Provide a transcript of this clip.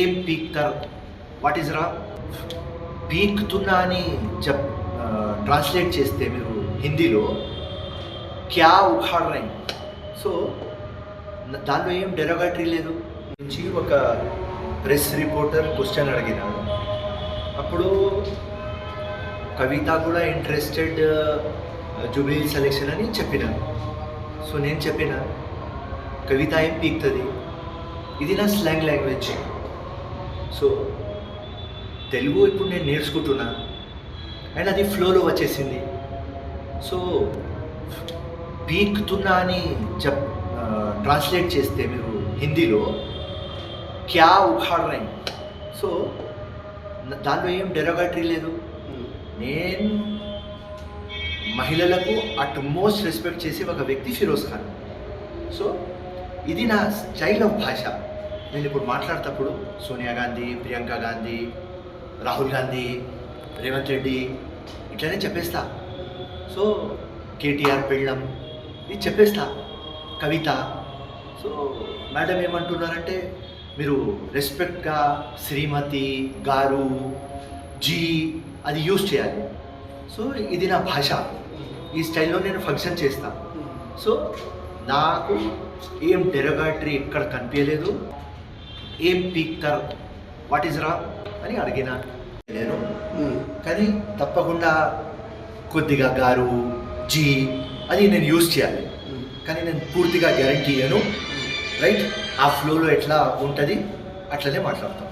ఏం పీక్తారు? What is రా పీక్తున్నా అని చెప్ ట్రాన్స్లేట్ చేస్తే మీరు హిందీలో క్యా ఉఖాడ్రై? సో దానిలో ఏం డెరోగటరీ లేదు. నుంచి ఒక ప్రెస్ రిపోర్టర్ క్వశ్చన్ అడిగినాడు అప్పుడు కవిత కూడా ఇంట్రెస్టెడ్ జూబిలీ సెలెక్షన్ అని చెప్పినాను సో నేను చెప్పిన కవిత ఏం పీక్తుంది? ఇది నా స్లాంగ్ లాంగ్వేజ్ సో తెలుగు ఇప్పుడు నేను నేర్చుకుంటున్నా. అండ్ అది ఫ్లోలో వచ్చేసింది. సో పీక్తున్నా అని చెప్ ట్రాన్స్లేట్ చేస్తే మీరు హిందీలో క్యా ఉఖాడ్ సో దానిలో ఏం డెరోగటరీ లేదు. నేను మహిళలకు అట్ మోస్ట్ రెస్పెక్ట్ చేసే ఒక వ్యక్తి ఫిరోజ్ ఖాన్. సో ఇది నా స్టైల్ ఆఫ్ భాష. నేను ఇప్పుడు మాట్లాడేటప్పుడు సోనియా గాంధీ ప్రియాంక గాంధీ రాహుల్ గాంధీ రేవంత్ రెడ్డి ఇట్లనే చెప్పేస్తా. సో కేటీఆర్ పెళ్ళం ఇది చెప్పేస్తా. కవిత సో మేడం ఏమంటున్నారంటే మీరు రెస్పెక్ట్గా శ్రీమతి గారు జీ అది యూజ్ చేయాలి. సో ఇది నా భాష. ఈ స్టైల్లో నేను ఫంక్షన్ చేస్తాను సో నాకు ఏం డెరోగాటరీ ఇక్కడ కనిపించలేదు. ఏం పీక్తారు వాట్ ఈస్ రా అని అడిగిన. నేను కానీ తప్పకుండా కొద్దిగా గారు జీ అది నేను యూజ్ చేయాలి. కానీ నేను పూర్తిగా గ్యారంటీ ఇయ్యను. రైట్? ఆ ఫ్లోలో ఎట్లా ఉంటుంది? అట్లనే మాట్లాడతాను